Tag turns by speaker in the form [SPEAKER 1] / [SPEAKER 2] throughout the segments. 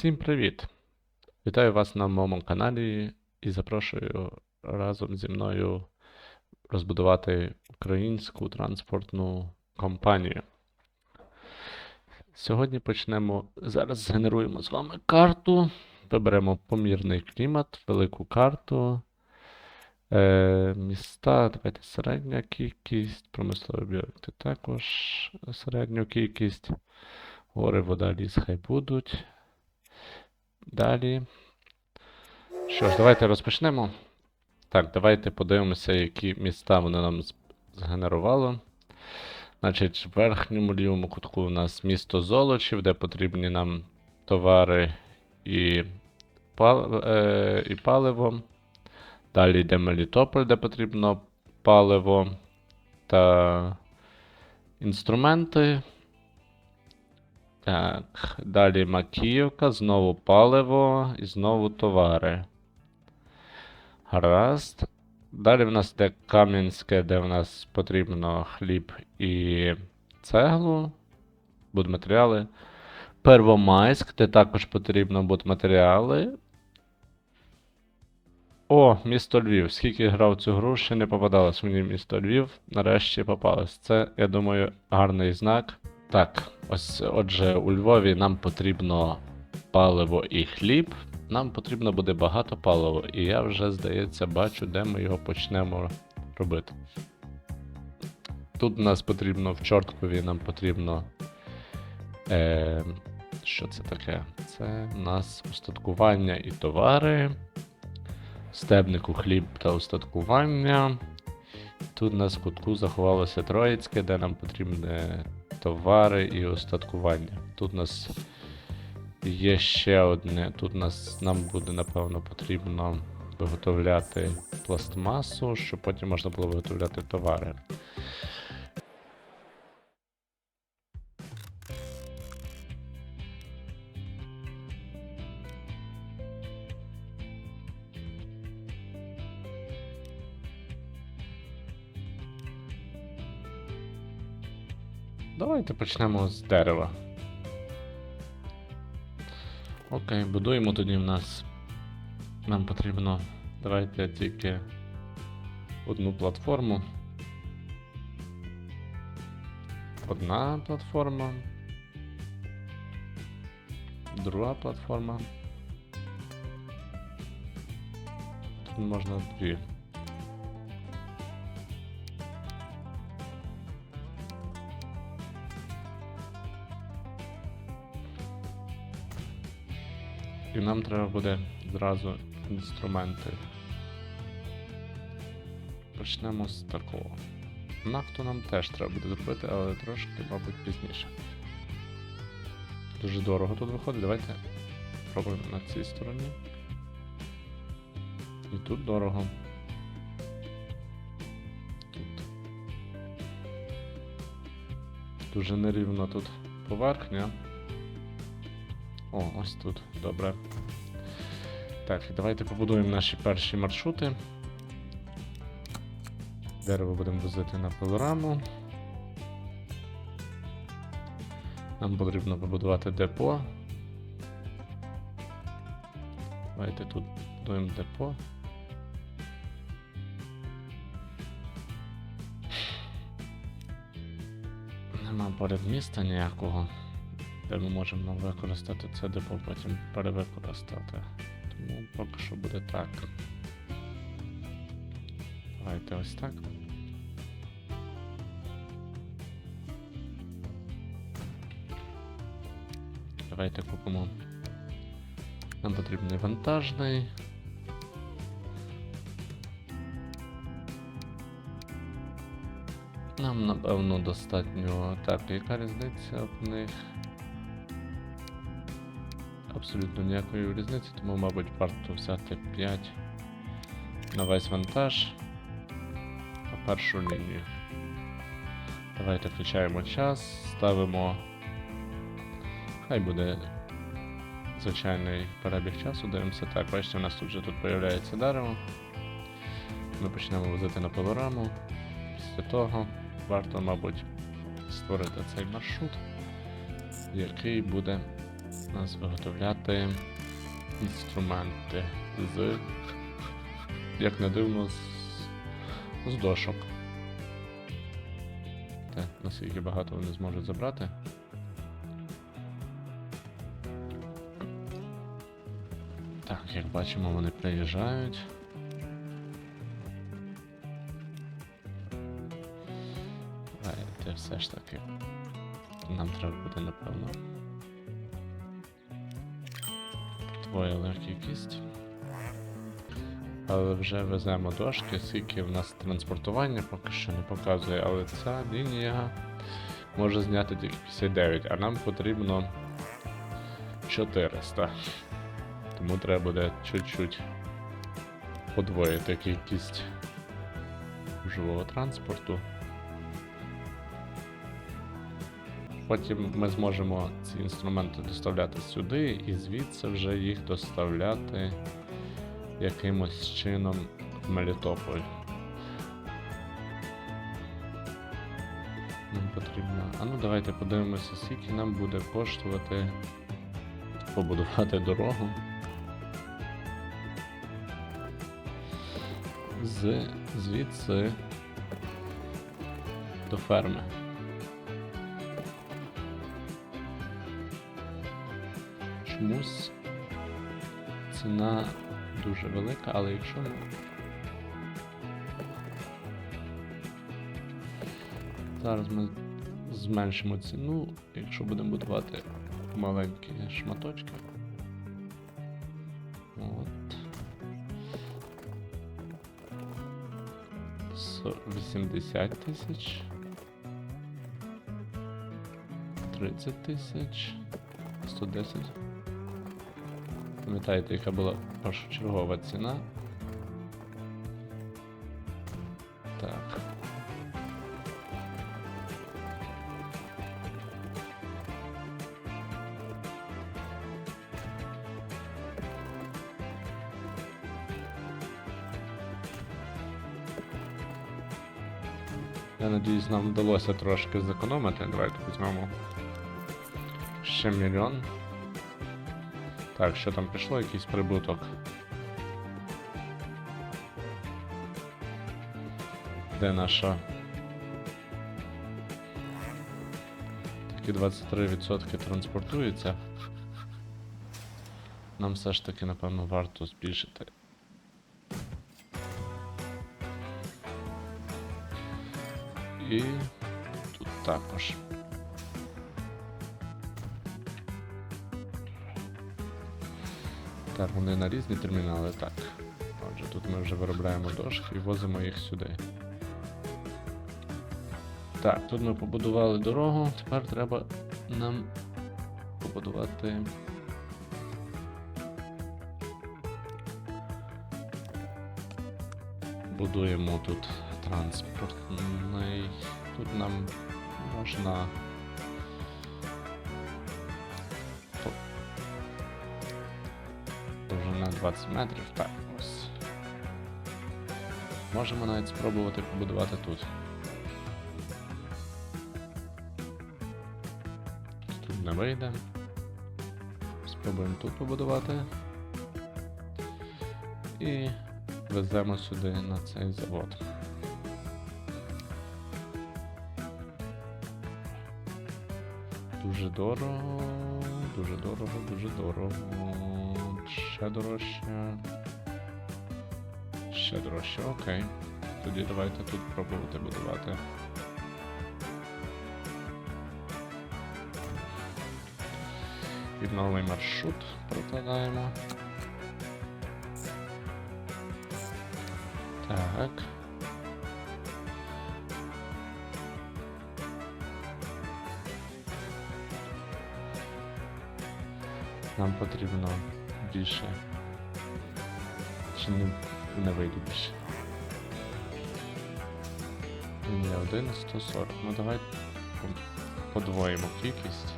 [SPEAKER 1] Всім привіт! Вітаю вас на моєму каналі і запрошую разом зі мною розбудувати українську транспортну компанію. Сьогодні почнемо. Зараз згенеруємо з вами карту. Виберемо помірний клімат, велику карту. Е, міста, давайте середня кількість, промислові об'єкти також середню кількість. Гори, вода, ліс хай будуть. Далі. Що ж, давайте розпочнемо. Так, давайте подивимося, які міста вони нам з- згенерувало. Значить, в верхньому лівому кутку у нас місто Золочів, де потрібні нам товари і, пал... е... і паливо. Далі йде Мелітополь, де потрібно паливо та інструменти. Так, далі Макіївка, знову паливо і знову товари. Гаразд. Далі в нас йде Кам'янське, де в нас потрібно хліб і цеглу, будматеріали. Первомайськ, де також потрібно будматеріали. О, місто Львів. Скільки грав цю гру, ще не попадалось мені місто Львів. Нарешті попалось. Це, я думаю, гарний знак. Так, ось отже, у Львові нам потрібно паливо і хліб. Нам потрібно буде багато палива, і я вже, здається, бачу, де ми його почнемо робити. Тут у нас потрібно в Чорткові, нам потрібно. Е, що це таке? Це у нас устаткування і товари. Стебнику хліб та устаткування. Тут у нас в кутку заховалося Троїцьке, де нам потрібні товари і устаткування. Тут у нас є ще одне. Тут нас нам буде, напевно, потрібно виготовляти пластмасу, щоб потім можна було виготовляти товари. Давайте почнемо з дерева. Окей, будуємо тоді в нас. Нам потрібно. Давайте тільки одну платформу. Одна платформа. Друга платформа. Тут можна дві. І нам треба буде зразу інструменти. Почнемо з такого. Нафту нам теж треба буде зробити, але трошки, мабуть, пізніше. Дуже дорого тут виходить. Давайте пробуємо на цій стороні. І тут дорого. Тут. Дуже нерівно тут поверхня. О, ось тут. Добре. Так, давайте побудуємо наші перші маршрути. Дерево будемо возити на пилораму. Нам потрібно побудувати депо. Давайте тут будуємо депо. Нема поряд міста ніякого де ми можемо використати це депо, потім перевикористати. Тому поки що буде так. Давайте ось так. Давайте купимо. Нам потрібний вантажний. Нам, напевно, достатньо. Так, яка різниця в них? Абсолютно ніякої різниці, тому, мабуть, варто взяти 5 на весь вантаж на першу лінію. Давайте включаємо час, ставимо. Хай буде звичайний перебіг часу, дивимося так. Бачите, у нас тут вже тут з'являється дерево. Ми почнемо возити на пилораму. Після того варто, мабуть, створити цей маршрут, який буде у нас виготовляти інструменти з, як не дивно, з, з дошок. Те, наскільки багато вони зможуть забрати. Так, як бачимо, вони приїжджають. Давайте все ж таки. Нам треба буде, напевно. Твоя легкий кість. Але вже веземо дошки, скільки в нас транспортування поки що не показує, але ця лінія може зняти тільки 59, а нам потрібно 400. Тому треба буде чуть-чуть подвоїти кількість живого транспорту. Потім ми зможемо ці інструменти доставляти сюди і звідси вже їх доставляти якимось чином в Мелітополь. Нам потрібно. А ну давайте подивимося, скільки нам буде коштувати побудувати дорогу. З звідси до ферми. Чомусь ціна дуже велика, але якщо. Зараз ми зменшимо ціну, якщо будемо будувати маленькі шматочки. От. 80 тисяч. 30 тисяч. 110. Пам'ятаєте, яка була першочергова ціна? Так. Я надіюсь, нам вдалося трошки зекономити. Давайте візьмемо ще мільйон. Так, що там пішло, якийсь прибуток. Де наша? Такі 23% транспортується. Нам все ж таки, напевно, варто збільшити. І тут також. Так, вони на різні термінали, так. Отже, тут ми вже виробляємо дошки і возимо їх сюди. Так, тут ми побудували дорогу, тепер треба нам побудувати. Будуємо тут транспортний. Тут нам можна. 20 метрів, так, ось. Можемо навіть спробувати побудувати тут. Тут не вийде. Спробуємо тут побудувати. І веземо сюди на цей завод. Дуже дорого, дуже дорого, дуже дорого. Ще дорожче. Ще дорожче, окей. Тоді давайте тут пробувати будувати. І новий маршрут прокладаємо. Так. Нам потрібно більше. Чи не, не вийде більше? Ні, 1 140. Ну давай подвоїмо кількість.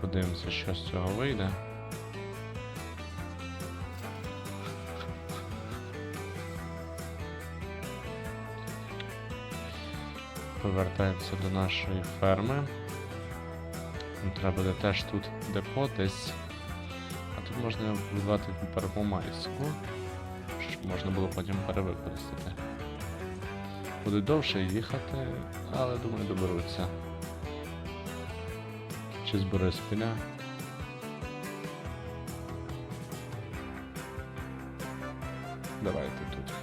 [SPEAKER 1] Подивимося, що з цього вийде. Повертаємося до нашої ферми. Треба буде теж тут депо десь. Можна будувати Первомайську, щоб можна було потім перевикористати. Буде довше їхати, але думаю доберуться. Чи з Бориспіля. Давайте тут.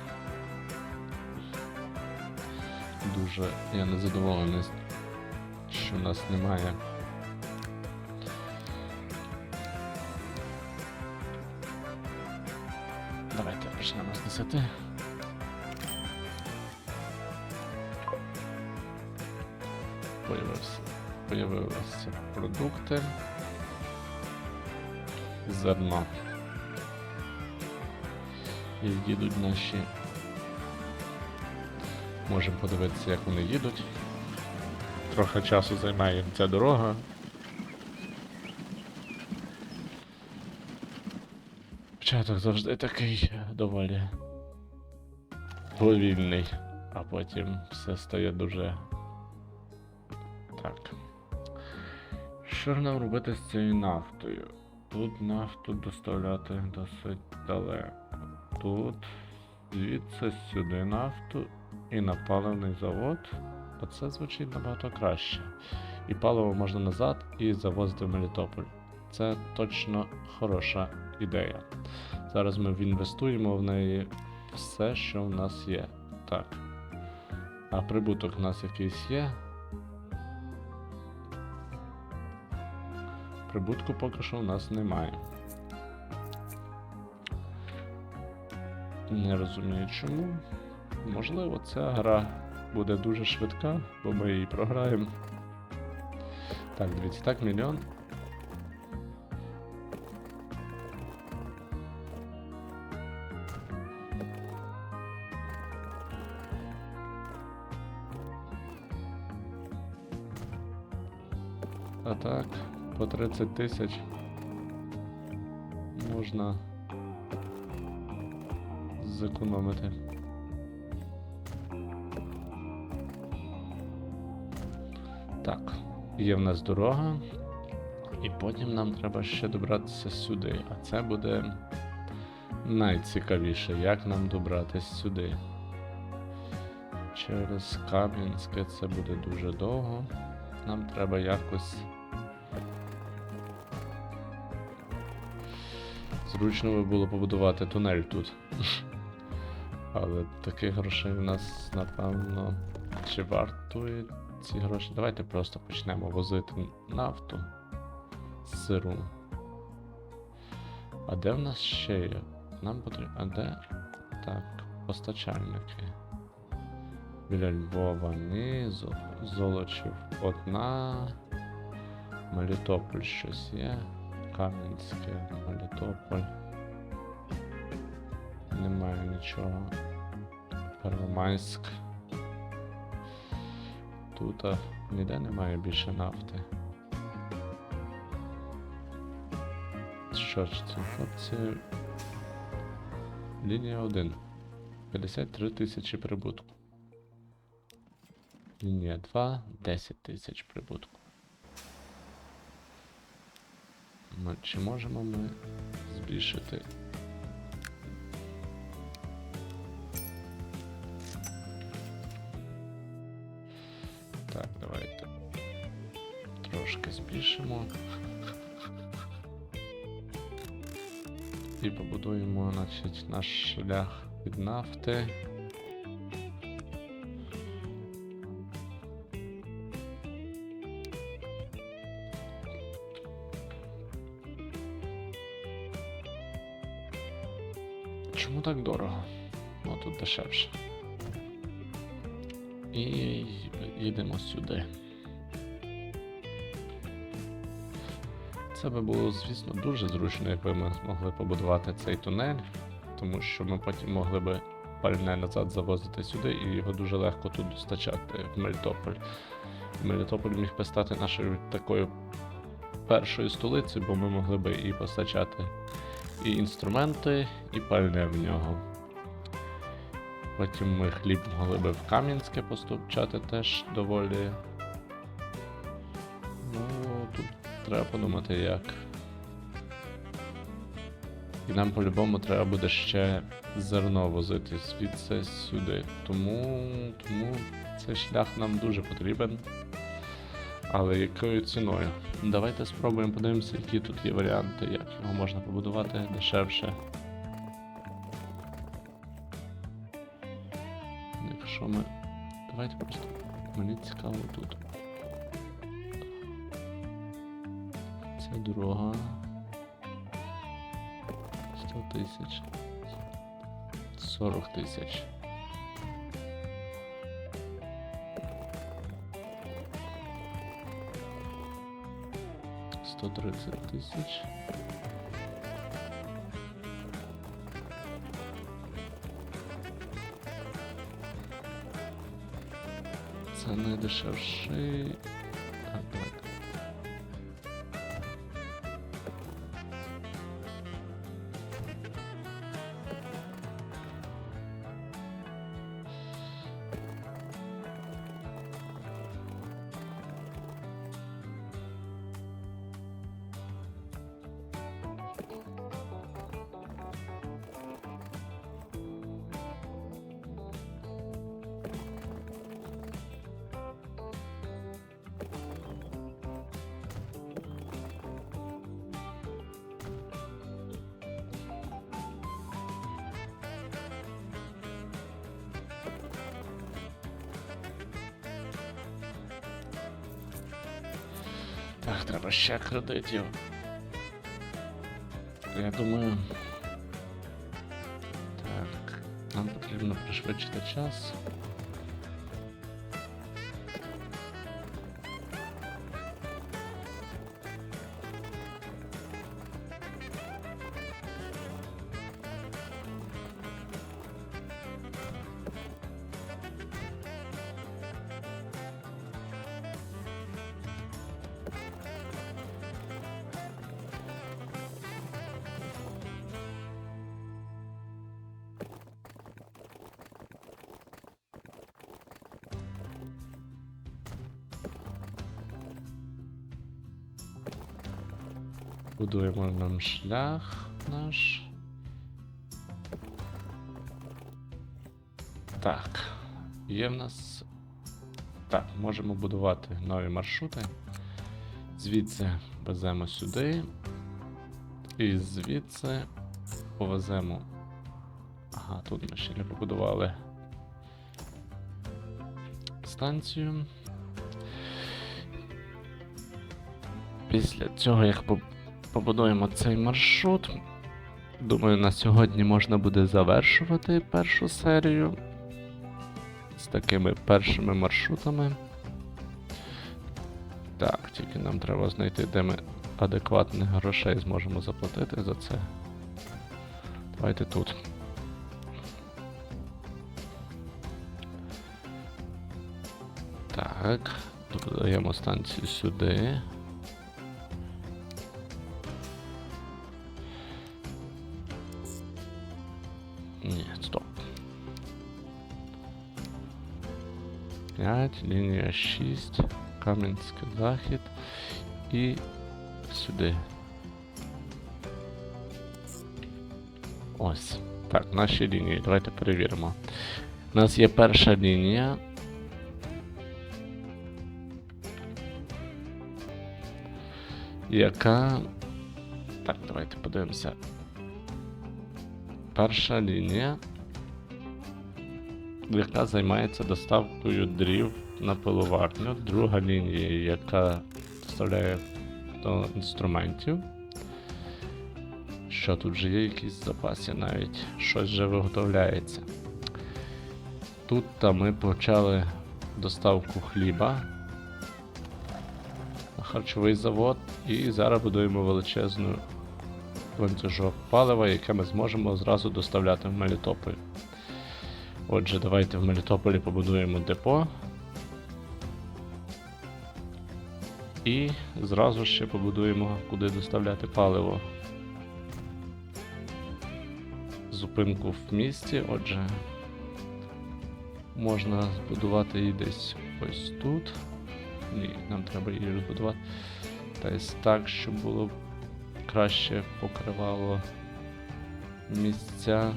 [SPEAKER 1] Дуже я не задоволений, що в нас немає. 10. Появився, появилися продукти. Зерно. І їдуть наші. Можемо подивитися, як вони їдуть. Трохи часу займає ця дорога. Початок завжди такий доволі повільний, а потім все стає дуже. Так. Що ж нам робити з цією нафтою? Тут нафту доставляти досить далеко. Тут звідси сюди нафту і на паливний завод. Оце звучить набагато краще. І паливо можна назад і завозити в Мелітополь. Це точно хороша ідея. Зараз ми інвестуємо в неї все, що в нас є. Так. А прибуток в нас якийсь є. Прибутку поки що в нас немає. Не розумію чому. Можливо, ця гра буде дуже швидка, бо ми її програємо. Так, дивіться, так, мільйон. А так, по 30 тисяч можна зекономити. Так, є в нас дорога, і потім нам треба ще добратися сюди. А це буде найцікавіше, як нам добратися сюди. Через Кам'янське це буде дуже довго. Нам треба якось. Зручно би було побудувати тунель тут. Але таких грошей у нас, напевно, чи вартує ці гроші. Давайте просто почнемо возити нафту з сиру. А де в нас ще є? Нам потрібно. А де? Так, постачальники. Біля Львова ні, Золочів одна. Мелітополь щось є. Кам'янське, Мелітополь. Немає нічого. Первомайськ. Тут ніде немає більше нафти. Що ж це, хлопці? Лінія 1. 53 тисячі прибутку. Лінія 2 10 тисяч прибутку. Ми, чи можемо ми збільшити? Так, давайте трошки збільшимо. І побудуємо значить, наш шлях від нафти. Чому так дорого? Ну тут дешевше. І їдемо сюди. Це би було, звісно, дуже зручно, якби ми змогли побудувати цей тунель, тому що ми потім могли би пальне назад завозити сюди і його дуже легко тут достачати в Мелітополь. Мелітополь міг би стати нашою такою першою столицею, бо ми могли би і постачати і інструменти, і пальне в нього. Потім ми хліб могли би в Кам'янське поступчати теж доволі. Ну, тут треба подумати як. І нам по-любому треба буде ще зерно возити звідси сюди. Тому, тому цей шлях нам дуже потрібен. Але якою ціною? Давайте спробуємо подивимося, які тут є варіанти, як його можна побудувати дешевше. Якщо ми. Давайте просто. Мені цікаво тут. Це дорога. 100 тисяч. 40 тисяч. Сто тридцять тисяч. Це найдешевший. Так, треба ще кредитів. Я думаю. Так, нам потрібно пришвидшити час. Будуємо нам шлях наш. Так. Є в нас. Так, можемо будувати нові маршрути. Звідси веземо сюди. І звідси повеземо. Ага, тут ми ще не побудували станцію. Після цього, як побудуємо цей маршрут, думаю, на сьогодні можна буде завершувати першу серію з такими першими маршрутами. Так, тільки нам треба знайти, де ми адекватних грошей зможемо заплатити за це. Давайте тут. Так, додаємо станцію сюди. 5, лінія 6, Кам'янський захід і сюди. Ось. Так, наші лінії. Давайте перевіримо. У нас є перша лінія. Яка. Так, давайте подивимося. Перша лінія, Яка займається доставкою дрів на пиловарню. Друга лінія, яка доставляє до інструментів. Що тут вже є якісь запаси навіть, щось вже виготовляється. Тут та ми почали доставку хліба на харчовий завод і зараз будуємо величезну ланцюжок палива, яке ми зможемо зразу доставляти в Мелітополь. Отже, давайте в Мелітополі побудуємо депо. І зразу ще побудуємо, куди доставляти паливо. Зупинку в місті, отже, можна збудувати її десь ось тут. Ні, нам треба її розбудувати. Десь так, щоб було краще покривало місця,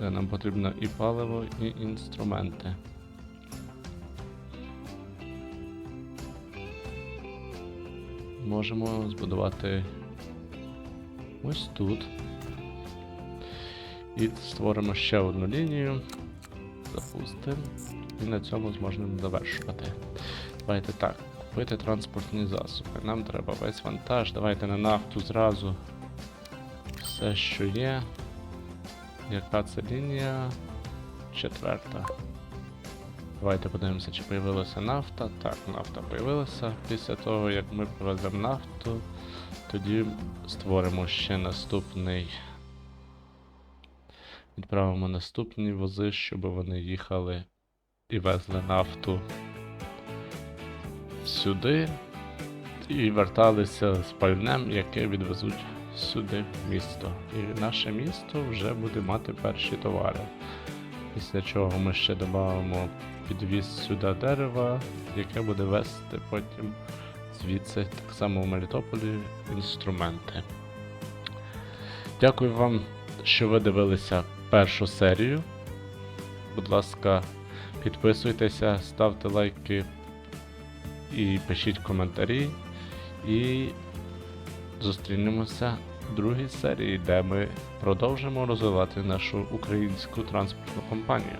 [SPEAKER 1] де нам потрібно і паливо, і інструменти. Можемо збудувати ось тут. І створимо ще одну лінію. Запустимо. І на цьому зможемо завершувати. Давайте так, купити транспортні засоби. Нам треба весь вантаж. Давайте на нафту зразу. Все, що є. Яка це лінія? Четверта. Давайте подивимося, чи появилася нафта. Так, нафта появилася. Після того, як ми привеземо нафту, тоді створимо ще наступний. Відправимо наступні вози, щоб вони їхали і везли нафту сюди і верталися з пальнем, яке відвезуть сюди місто. І наше місто вже буде мати перші товари. Після чого ми ще додамо підвіз сюди дерева, яке буде вести потім звідси так само в Мелітополі інструменти. Дякую вам, що ви дивилися першу серію. Будь ласка, підписуйтеся, ставте лайки і пишіть коментарі. І зустрінемося другій серії, де ми продовжимо розвивати нашу українську транспортну компанію.